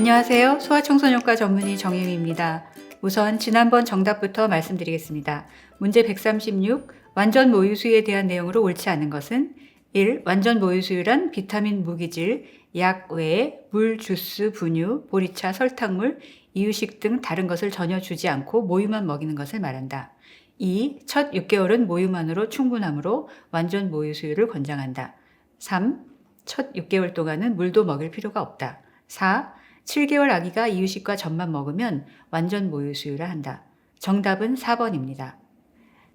안녕하세요. 소아청소년과 전문의 정혜미입니다. 우선 지난번 정답부터 말씀드리겠습니다. 문제 136. 완전 모유수유에 대한 내용으로 옳지 않은 것은 1. 완전 모유수유란 비타민 무기질, 약 외에 물, 주스, 분유, 보리차, 설탕물, 이유식 등 다른 것을 전혀 주지 않고 모유만 먹이는 것을 말한다. 2. 첫 6개월은 모유만으로 충분하므로 완전 모유 수유를 권장한다. 3. 첫 6개월 동안은 물도 먹일 필요가 없다. 4. 7개월 아기가 이유식과 젖만 먹으면 완전 모유 수유를 한다. 정답은 4번입니다.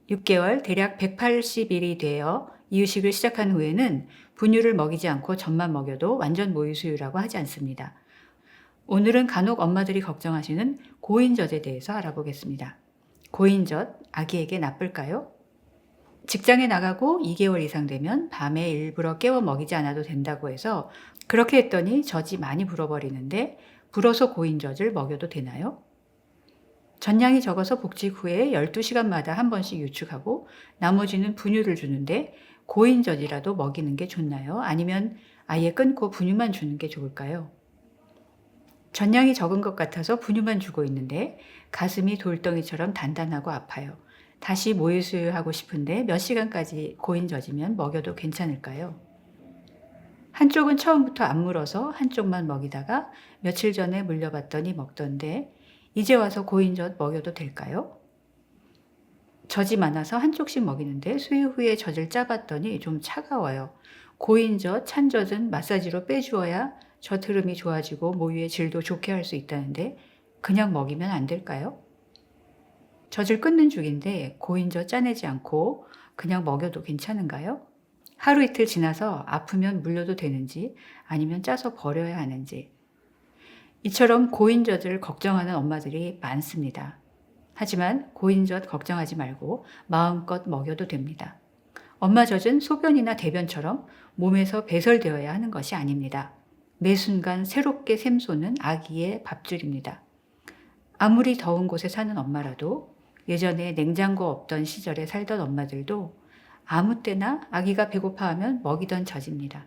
6개월 대략 180일이 되어 이유식을 시작한 후에는 분유를 먹이지 않고 젖만 먹여도 완전 모유 수유라고 하지 않습니다. 오늘은 간혹 엄마들이 걱정하시는 고인젖에 대해서 알아보겠습니다. 고인젖 아기에게 나쁠까요? 직장에 나가고 2개월 이상 되면 밤에 일부러 깨워 먹이지 않아도 된다고 해서 그렇게 했더니 젖이 많이 불어버리는데 불어서 고인 젖을 먹여도 되나요? 전량이 적어서 복직 후에 12시간마다 한 번씩 유축하고 나머지는 분유를 주는데 고인 젖이라도 먹이는 게 좋나요? 아니면 아예 끊고 분유만 주는 게 좋을까요? 전량이 적은 것 같아서 분유만 주고 있는데 가슴이 돌덩이처럼 단단하고 아파요. 다시 모유수유하고 싶은데 몇 시간까지 고인 젖이면 먹여도 괜찮을까요? 한쪽은 처음부터 안 물어서 한쪽만 먹이다가 며칠 전에 물려봤더니 먹던데 이제 와서 고인젖 먹여도 될까요? 젖이 많아서 한쪽씩 먹이는데 수유 후에 젖을 짜봤더니 좀 차가워요. 고인젖, 찬젖은 마사지로 빼주어야 젖 흐름이 좋아지고 모유의 질도 좋게 할 수 있다는데 그냥 먹이면 안 될까요? 젖을 끊는 중인데 고인젖 짜내지 않고 그냥 먹여도 괜찮은가요? 하루 이틀 지나서 아프면 물려도 되는지 아니면 짜서 버려야 하는지 이처럼 고인젖을 걱정하는 엄마들이 많습니다. 하지만 고인젖 걱정하지 말고 마음껏 먹여도 됩니다. 엄마 젖은 소변이나 대변처럼 몸에서 배설되어야 하는 것이 아닙니다. 매 순간 새롭게 샘솟는 아기의 밥줄입니다. 아무리 더운 곳에 사는 엄마라도 예전에 냉장고 없던 시절에 살던 엄마들도 아무 때나 아기가 배고파하면 먹이던 젖입니다.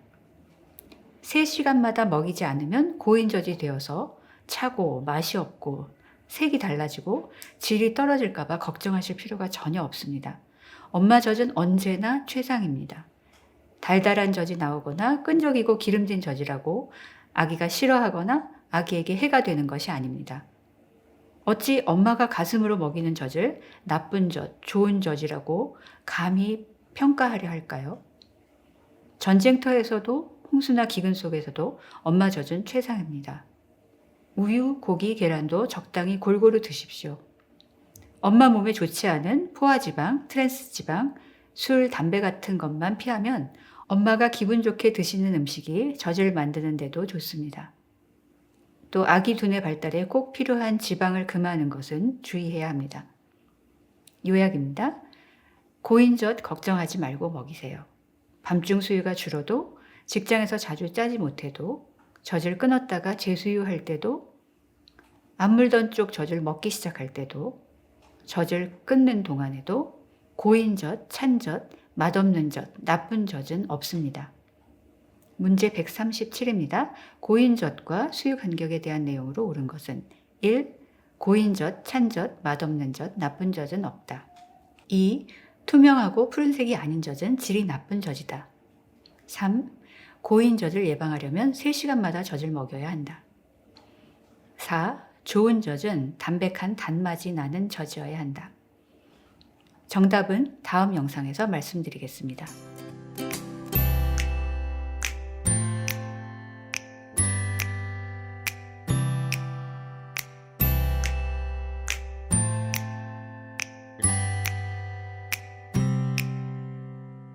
3시간마다 먹이지 않으면 고인젖이 되어서 차고 맛이 없고 색이 달라지고 질이 떨어질까봐 걱정하실 필요가 전혀 없습니다. 엄마 젖은 언제나 최상입니다. 달달한 젖이 나오거나 끈적이고 기름진 젖이라고 아기가 싫어하거나 아기에게 해가 되는 것이 아닙니다. 어찌 엄마가 가슴으로 먹이는 젖을 나쁜 젖, 좋은 젖이라고 감히 평가하려 할까요? 전쟁터에서도 홍수나 기근 속에서도 엄마 젖은 최상입니다. 우유, 고기, 계란도 적당히 골고루 드십시오. 엄마 몸에 좋지 않은 포화지방, 트랜스지방, 술, 담배 같은 것만 피하면 엄마가 기분 좋게 드시는 음식이 젖을 만드는 데도 좋습니다. 또 아기 두뇌 발달에 꼭 필요한 지방을 금하는 것은 주의해야 합니다. 요약입니다. 고인젖 걱정하지 말고 먹이세요. 밤중 수유가 줄어도 직장에서 자주 짜지 못해도 젖을 끊었다가 재수유할 때도 안 물던 쪽 젖을 먹기 시작할 때도 젖을 끊는 동안에도 고인젖, 찬젖, 맛없는 젖, 나쁜 젖은 없습니다. 문제 137입니다. 고인젖과 수유 간격에 대한 내용으로 옳은 것은 1. 고인젖, 찬젖, 맛없는 젖, 나쁜 젖은 없다. 2. 투명하고 푸른색이 아닌 젖은 질이 나쁜 젖이다. 3. 고인 젖을 예방하려면 3시간마다 젖을 먹여야 한다. 4. 좋은 젖은 담백한 단맛이 나는 젖이어야 한다. 정답은 다음 영상에서 말씀드리겠습니다.